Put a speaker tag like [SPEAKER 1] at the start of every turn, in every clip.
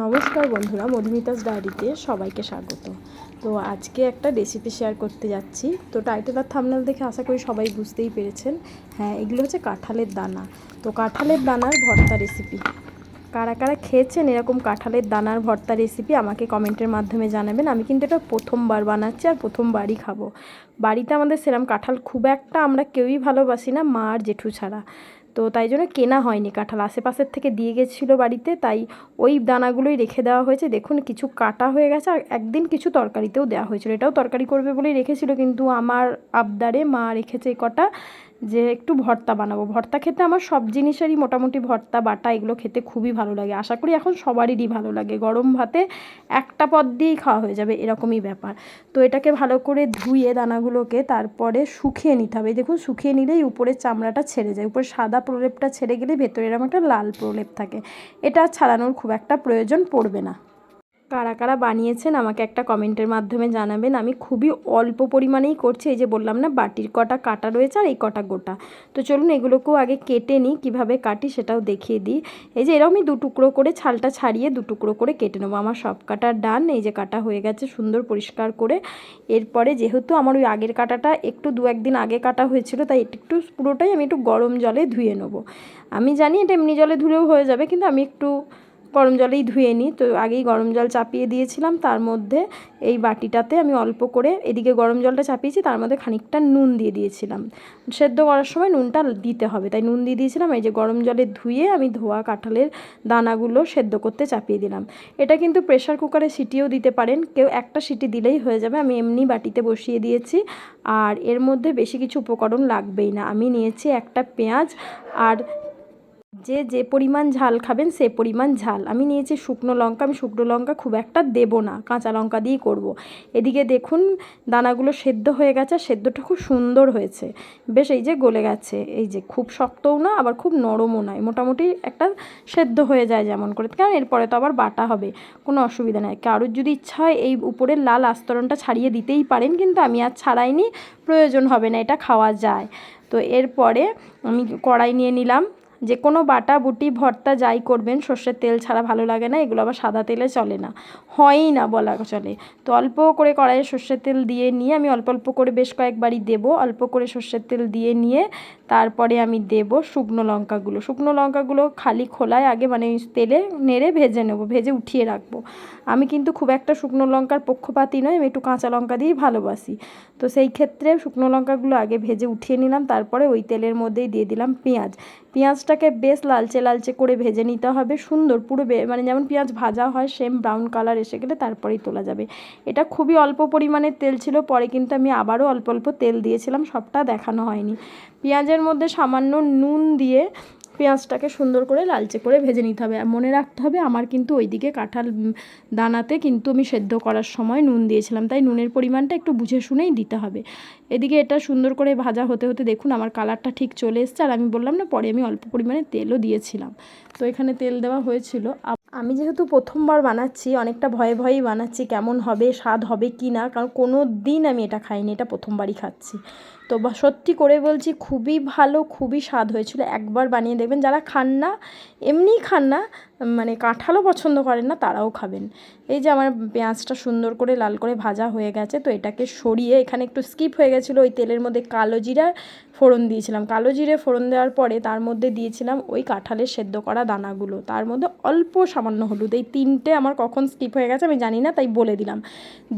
[SPEAKER 1] নমস্কার বন্ধুরা, মধুমিতাস ডায়েরিতে সবাইকে স্বাগত। তো আজকে একটা রেসিপি শেয়ার করতে যাচ্ছি। তো টাইটেল আর থামনেল দেখে আশা করি সবাই বুঝতেই পেরেছেন। হ্যাঁ এগুলো হচ্ছে কাঁঠালের দানা। তো কাঁঠালের দানার ভর্তা রেসিপি কারা কারা খেয়েছেন এরকম কাঁঠালের দানার ভর্তা রেসিপি আমাকে কমেন্টের মাধ্যমে জানাবেন। আমি কিন্তু এটা প্রথমবার বানাচ্ছি আর প্রথমবারই খাব। বাড়িতে আমাদের সেরম কাঁঠাল খুব একটা আমরা কেউই ভালোবাসি না, মা আর জেঠু ছাড়া। তো তাই জন্য কেনা হয়নি কাঁঠাল। আশেপাশের থেকে দিয়ে গেছিল বাড়িতে, তাই ওই দানাগুলোই রেখে দেওয়া হয়েছে। দেখুন, কিছু কাটা হয়ে গেছে আর একদিন কিছু তরকারিতেও দেওয়া হয়েছিল। এটাও তরকারি করবে বলেই রেখেছিল, কিন্তু আমার আবদারে মা রেখেছে কটা। যে একটু ভর্তা বানাবো। ভর্তা খেতে আমার সব জিনিসেরই মোটামুটি ভর্তা, বাটা এগুলো খেতে খুবই ভালো লাগে। আশা করি এখন সবারই ভালো লাগে। গরম ভাতে একটা পদ দিয়েই খাওয়া হয়ে যাবে এরকমই ব্যাপার। তো এটাকে ভালো করে ধুয়ে দানাগুলোকে তারপরে শুকিয়ে নিতে হবে। দেখুন, শুকিয়ে নিলেই উপরের চামড়াটা ছেড়ে যায়। উপরে সাদা প্রলেপটা ছেড়ে গেলে ভেতরে এরকম একটা লাল প্রলেপ থাকে। এটা ছাড়ানোর খুব একটা প্রয়োজন পড়বে না। কারা কারা বানিয়েছেন আমাকে একটা কমেন্টের মাধ্যমে জানাবেন। আমি খুবই অল্প পরিমাণেই করছি, এই যে বললাম না, বাটির কটা কাটা রয়েছে আর এই কটা গোটা। তো চলুন এগুলোকেও আগে কেটে নিই, কীভাবে কাটি সেটাও দেখিয়ে দিই। এই যে এরকমই দু টুকরো করে ছালটা ছাড়িয়ে দু টুকরো করে কেটে নেব। আমার সব কাটার ডান, এই যে কাটা হয়ে গেছে সুন্দর পরিষ্কার করে। এরপরে যেহেতু আমার ওই আগের কাটাটা একটু দু একদিন আগে কাটা হয়েছিল, তাই একটু পুরোটাই আমি একটু গরম জলে ধুয়ে নেব। আমি জানি এটা এমনি জলে ধুলেও হয়ে যাবে, কিন্তু আমি একটু গরম জলেই ধুয়ে নিই। তো আগেই গরম জল চাপিয়ে দিয়েছিলাম, তার মধ্যে এই বাটিটাতে আমি অল্প করে এদিকে গরম জলটা চাপিয়েছি, তার মধ্যে খানিকটা নুন দিয়ে দিয়েছিলাম। সেদ্ধ করার সময় নুনটা দিতে হবে, তাই নুন দিয়ে দিয়েছিলাম। এই যে গরম জলে ধুয়ে আমি ধোয়া কাঁঠালের দানাগুলো সেদ্ধ করতে চাপিয়ে দিলাম। এটা কিন্তু প্রেশার কুকারে সিটিও দিতে পারেন, কেউ একটা সিটি দিলেই হয়ে যাবে। আমি এমনি বাটিতে বসিয়ে দিয়েছি, আর এর মধ্যে বেশি কিছু উপকরণ লাগবেই না। আমি নিয়েছি একটা পেঁয়াজ, আর যে যে পরিমাণ ঝাল খাবেন সে পরিমাণ ঝাল। আমি নিয়েছি শুকনো লঙ্কা, আমি শুকনো লঙ্কা খুব একটা দেবো না, কাঁচা লঙ্কা দিয়েই করব। এদিকে দেখুন দানাগুলো সেদ্ধ হয়ে গেছে সেদ্ধটা খুব সুন্দর হয়েছে। বেশ, এই যে গলে গেছে, এই যে খুব শক্তও না, আবার খুব নরমও নয় মোটামুটি একটা সেদ্ধ হয়ে যায় যেমন করে। কারণ এরপরে তো আবার বাটা হবে, কোনো অসুবিধা নেই। কারোর যদি ইচ্ছা হয় এই উপরের লাল আস্তরণটা ছাড়িয়ে দিতেই পারেন, কিন্তু আমি আর ছাড়াইনি, প্রয়োজন হবে না, এটা খাওয়া যায়। তো এরপরে আমি কড়াই নিয়ে নিলাম যে কোনো বাটা, বুটি, ভর্তা যাই করবেন, সর্ষের তেল ছাড়া ভালো লাগে না, এগুলো আবার সাদা তেলে চলে না। হয়ই না বলা চলে। তো অল্প করে কড়াইয়ে সর্ষের তেল দিয়ে নিয়ে আমি অল্প অল্প করে বেশ কয়েকবারই দেবো। অল্প করে সর্ষের তেল দিয়ে নিয়ে তারপরে আমি দেব শুকনো লঙ্কাগুলো। শুকনো লঙ্কাগুলো খালি খোলায় আগে মানে তেলে নেড়ে ভেজে নেব, ভেজে উঠিয়ে রাখব। আমি কিন্তু খুব একটা শুকনো লঙ্কার পক্ষপাতি নয়, আমি একটু কাঁচা লঙ্কা দিয়েই ভালোবাসি। তো সেই ক্ষেত্রে শুকনো লঙ্কাগুলো আগে ভেজে উঠিয়ে নিলাম, তারপরে ওই তেলের মধ্যেই দিয়ে দিলাম পেঁয়াজ। পেঁয়াজটাকে বেশ লালচে লালচে করে ভেজে নিতে হবে। সুন্দর পুরো মানে যেমন পেঁয়াজ ভাজা হয় সেম ব্রাউন কালার এসে গেলে তারপরেই তোলা যাবে। এটা খুবই অল্প পরিমাণে তেল ছিল, পরে কিন্তু আমি আবারও অল্প অল্প তেল দিয়েছিলাম, সবটা দেখানো হয়নি। পেঁয়াজের মধ্যে সামান্য নুন দিয়ে পেঁয়াজটাকে সুন্দর করে লালচে করে ভেজে নিতে হবে। আর মনে রাখতে হবে, আমার কিন্তু ওইদিকে কাঁঠাল দানাতে কিন্তু আমি সেদ্ধ করার সময় নুন দিয়েছিলাম। তাই নুনের পরিমাণটা একটু বুঝে শুনেই দিতে হবে। এদিকে এটা সুন্দর করে ভাজা হতে হতে দেখুন, আমার কালারটা ঠিক চলে এসছে। আর আমি বললাম না, পরে আমি অল্প পরিমাণে তেলও দিয়েছিলাম। তো এখানে তেল দেওয়া হয়েছিল। আমি যেহেতু প্রথমবার বানাচ্ছি, অনেকটা ভয়ে ভয়েই বানাচ্ছি কেমন হবে, স্বাদ হবে কি না, কারণ কোনো দিন আমি এটা খাইনি, এটা প্রথমবারই খাচ্ছি। তো সত্যি করে বলছি, খুবই ভালো, খুবই স্বাদ হয়েছিল। একবার বানিয়ে দেখবেন, যারা খান না, এমনিই খান না মানে কাঁঠালও পছন্দ করেন না, তারাও খাবেন। এই যে আমার পেঁয়াজটা সুন্দর করে লাল করে ভাজা হয়ে গেছে, তো এটাকে সরিয়ে এখানে একটু স্কিপ হয়ে গেছিল ওই তেলের মধ্যে কালো জিরা ফোড়ন দিয়েছিলাম। কালো জিরে ফোড়ন দেওয়ার পরে তার মধ্যে দিয়েছিলাম ওই কাঁঠালের সেদ্ধ করা দানাগুলো। তার মধ্যে অল্প সামান্য হলুদ, এই তিনটে আমার কখন স্কিপ হয়ে গেছে আমি জানি না, তাই বলে দিলাম।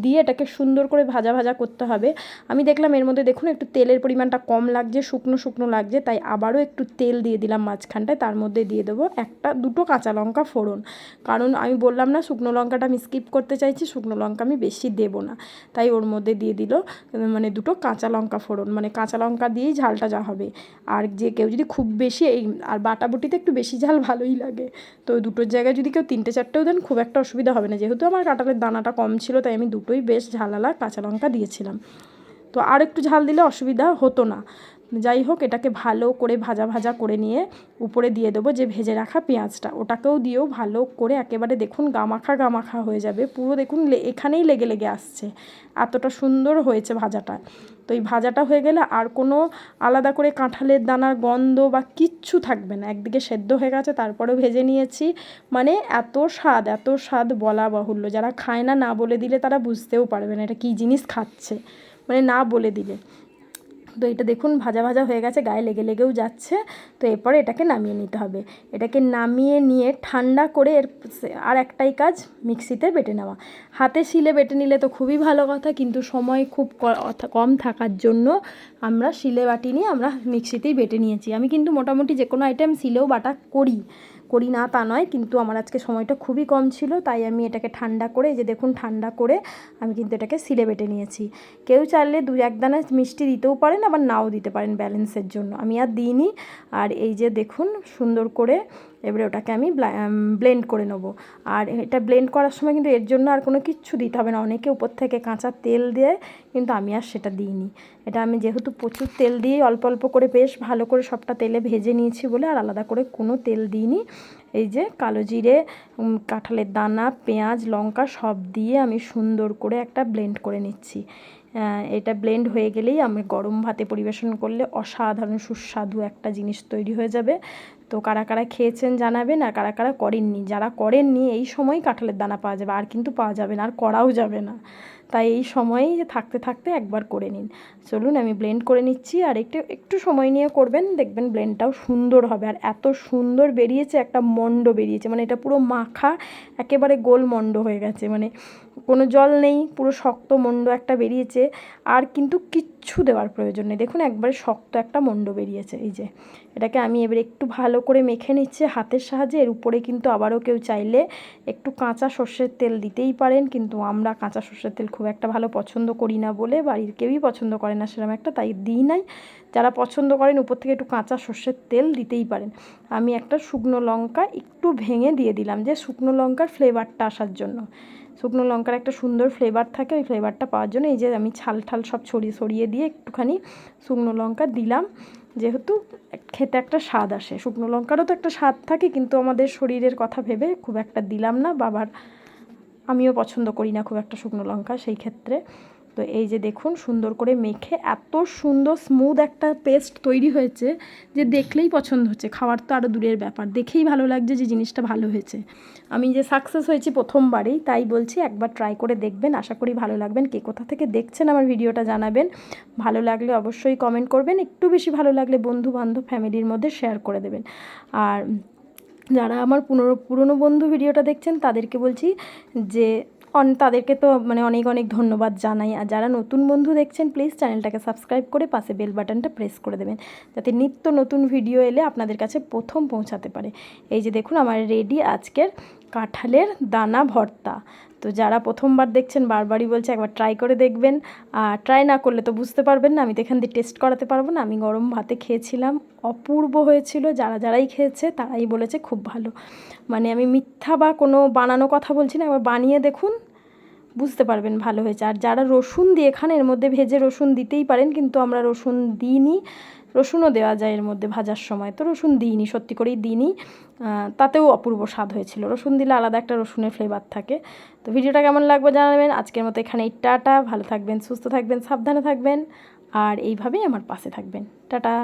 [SPEAKER 1] দিয়ে এটাকে সুন্দর করে ভাজা ভাজা করতে হবে। আমি দেখলাম এর মধ্যে দেখুন একটু তেলের পরিমাণটা কম লাগছে, শুকনো শুকনো লাগছে, তাই আবারও একটু তেল দিয়ে দিলাম মাঝখানটায়, তার মধ্যে দিয়ে দেবো একটা, দুটো কাঁচা লঙ্কা ফোড়ন। কারণ আমি বললাম না, শুকনো লঙ্কাটা আমি স্কিপ করতে চাইছি, শুকনো লঙ্কা আমি বেশি দেবো না। তাই ওর মধ্যে দিয়ে দিল মানে দুটো কাঁচা লঙ্কা ফোড়ন মানে কাঁচা লঙ্কা দিয়েই ঝালটা যা হবে। আর যে কেউ যদি খুব বেশি এই, আর বাটাবুটিতে একটু বেশি ঝাল ভালোই লাগে। তো দুটোর জায়গায় যদি কেউ তিনটে চারটেও দেন, খুব একটা অসুবিধা হবে না। যেহেতু আমার কাঁঠালের দানাটা কম ছিল, তাই আমি দুটোই বেশ ঝালালা কাঁচা লঙ্কা দিয়েছিলাম। তো আর একটু ঝাল দিলে অসুবিধা হতো না। যাই হোক, এটাকে ভালো করে ভাজা ভাজা করে নিয়ে উপরে দিয়ে দেবো যে ভেজে রাখা পেঁয়াজটা। ওটাকেও দিয়েও ভালো করে একেবারে দেখুন গামাখা গামাখা হয়ে যাবে। পুরো দেখুন এখানেই লেগে লেগে আসছে। এতটা সুন্দর হয়েছে ভাজাটা। তো এই ভাজাটা হয়ে গেলে আর কোনো আলাদা করে কাঁঠালের দানার গন্ধ বা কিচ্ছু থাকবে না। একদিকে সেদ্ধ হয়ে গেছে, তারপরেও ভেজে নিয়েছি। মানে এত স্বাদ এত স্বাদ বলা বাহুল্য। যারা খায় না না বলে দিলে তারা বুঝতেও পারবে না এটা কী জিনিস খাচ্ছে। মানে না বলে দিলে। তো এটা দেখুন, ভাজা ভাজা হয়ে গেছে, গায়ে লেগে লেগেও যাচ্ছে। তো এরপরে এটাকে নামিয়ে নিতে হবে। এটাকে নামিয়ে নিয়ে ঠান্ডা করে এর আর একটাই কাজ, মিক্সিতে বেটে নেওয়া। হাতে শিলে বেটে নিলে তো খুবই ভালো কথা, কিন্তু সময় খুব কম থাকার জন্য আমরা শিলে বাটি নিয়ে আমরা মিক্সিতেই বেটে নিয়েছি। আমি কিন্তু মোটামুটি যে কোনো আইটেম শিলেও বাটা করি করি না তা নয়, কিন্তু আমার আজকে সময়টা খুবই কম ছিল, তাই আমি এটাকে ঠান্ডা করে যে দেখুন ঠান্ডা করে আমি কিন্তু এটাকে সিলে বেটে নিয়েছি। কেউ চাইলে দু এক দানা মিষ্টি দিতেও পারেন, আবার নাও দিতে পারেন ব্যালেন্সের জন্য। আমি আর দিইনি, আর এই যে দেখুন সুন্দর করে এবারে ওটাকে আমি ব্লেন্ড করে নেব। আর এটা ব্লেন্ড করার সময় কিন্তু এর জন্য আর কোনো কিচ্ছু দিতে হবে না, অনেকে উপর থেকে কাঁচা তেল দেয়, কিন্তু আমি আর সেটা দিইনি। এটা আমি যেহেতু প্রচুর তেল দিয়ে অল্প অল্প করে বেশ ভালো করে সবটা তেলে ভেজে নিয়েছি বলে আর আলাদা করে কোনো তেল দিইনি। এই যে কালো জিরে কাঁঠালের দানা, পেঁয়াজ, লঙ্কা সব দিয়ে আমি সুন্দর করে একটা ব্লেন্ড করে নিচ্ছি। এটা ব্লেন্ড হয়ে গেলেই আমি গরম ভাতে পরিবেশন করলে অসাধারণ সুস্বাদু একটা জিনিস তৈরি হয়ে যাবে। তো কারা কারা খেয়েছেন জানাবেন আর কারা কারা করেননি? যারা করেননি, এই সময় কাঁঠালের দানা পাওয়া যাবে। আর কিন্তু পাওয়া যাবে না, আর করাও যাবে না। তাই এই সময়ই থাকতে থাকতে একবার করে নিন। চলুন, আমি ব্লেন্ড করে নিচ্ছি আর একটু একটু সময় নিয়ে করবেন। দেখবেন ব্লেন্ডটাও সুন্দর হবে আর এত সুন্দর বেরিয়েছে, একটা মন্ড বেরিয়েছে। মানে এটা পুরো মাখা, একেবারে গোল মন্ড হয়ে গেছে। মানে কোনো জল নেই, পুরো শক্ত মন্ড একটা বেরিয়েছে। আর কিন্তু কিচ্ছু দেওয়ার প্রয়োজন নেই। দেখুন, একবারে শক্ত একটা মন্ড বেরিয়েছে। এই যে, এটাকে আমি এবার একটু ভালো করে মেখে নিচ্ছি। হাতের সাহায্যে, এর উপরে কিন্তু আবারও কেউ চাইলে একটু কাঁচা সর্ষের তেল দিতেই পারেন। কিন্তু আমরা কাঁচা সর্ষের তেল খুব একটা ভালো পছন্দ করি না বলে বাড়ির কেউই পছন্দ করে না সেরকম একটা, তাই দিই নাই। যারা পছন্দ করেন উপর থেকে একটু কাঁচা সর্ষের তেল দিতেই পারেন। আমি একটা শুকনো লঙ্কা একটু ভেঙে দিয়ে দিলাম যে শুকনো লঙ্কার ফ্লেভারটা আসার জন্য। শুকনো লঙ্কার একটা সুন্দর ফ্লেভার থাকে, ওই ফ্লেভারটা পাওয়ার জন্য এই যে আমি ছাল ঠাল সব ছড়িয়ে সরিয়ে দিয়ে একটুখানি শুকনো লঙ্কা দিলাম। যেহেতু খেতে একটা স্বাদ আসে। শুকনো লঙ্কারও তো একটা স্বাদ থাকে, কিন্তু আমাদের শরীরের কথা ভেবে খুব একটা দিলাম না। বাবার আমিও পছন্দ করি না খুব একটা শুকনো লঙ্কা সেই ক্ষেত্রে। তো এই যে দেখুন সুন্দর করে মেখে এত সুন্দর স্মুথ একটা পেস্ট তৈরি হয়েছে যে দেখলেই পছন্দ হচ্ছে। খাওয়ার তো আরও দূরের ব্যাপার। দেখেই ভালো লাগছে যে জিনিসটা ভালো হয়েছে। আমি যে সাকসেস হয়েছি প্রথমবারেই তাই বলছি, একবার ট্রাই করে দেখবেন। আশা করি ভালো লাগবেন। কে কোথা থেকে দেখছেন আমার ভিডিওটা জানাবেন। ভালো লাগলে অবশ্যই কমেন্ট করবেন। একটু বেশি ভালো লাগলে বন্ধু বান্ধব ফ্যামিলির মধ্যে শেয়ার করে দেবেন। আর যারা আমার পুনরো, পুরনো বন্ধু ভিডিওটা দেখছেন, তাদেরকে বলছি যে, অন, তাদেরকে তো মানে অনেক অনেক ধন্যবাদ জানাই। আর যারা নতুন বন্ধু দেখছেন প্লিজ চ্যানেলটাকে সাবস্ক্রাইব করে পাশে বেল বাটনটা প্রেস করে দেবেন, যাতে নিত্য নতুন ভিডিও এলে আপনাদের কাছে প্রথম পৌঁছাতে পারে। এই যে দেখুন, আমার রেডি আজকের কাঁঠালের দানা ভর্তা। তো যারা প্রথমবার দেখছেন, বারবারই বলছে একবার ট্রাই করে দেখবেন। আর ট্রাই না করলে তো বুঝতে পারবেন না, আমি তো এখান দিয়ে টেস্ট করাতে পারব না। আমি গরম ভাতে খেয়েছিলাম, অপূর্ব হয়েছিল। যারা যারাই খেয়েছে, তারাই বলেছে খুব ভালো। মানে আমি মিথ্যা বা কোনো বানানো কথা বলছি না, একবার বানিয়ে দেখুন, বুঝতে পারবেন ভালো হয়েছে। আর যারা রসুন দিয়ে খান, এর মধ্যে ভেজে রসুন দিতেই পারেন, কিন্তু আমরা রসুন দিইনি। রসুনও দেওয়া যায় এর মধ্যে ভাজার সময়। তো রসুন দিইনি, সত্যি করেই দিইনি। তাতেও অপূর্ব স্বাদ হয়েছিল। রসুন দিলে আলাদা একটা রসুনের ফ্লেভার থাকে। তো ভিডিওটা কেমন লাগবে জানাবেন। আজকের মতো এখানে টাটা। ভালো থাকবেন, সুস্থ থাকবেন, সাবধানে থাকবেন। আর এইভাবেই আমার পাশে থাকবেন। টাটা।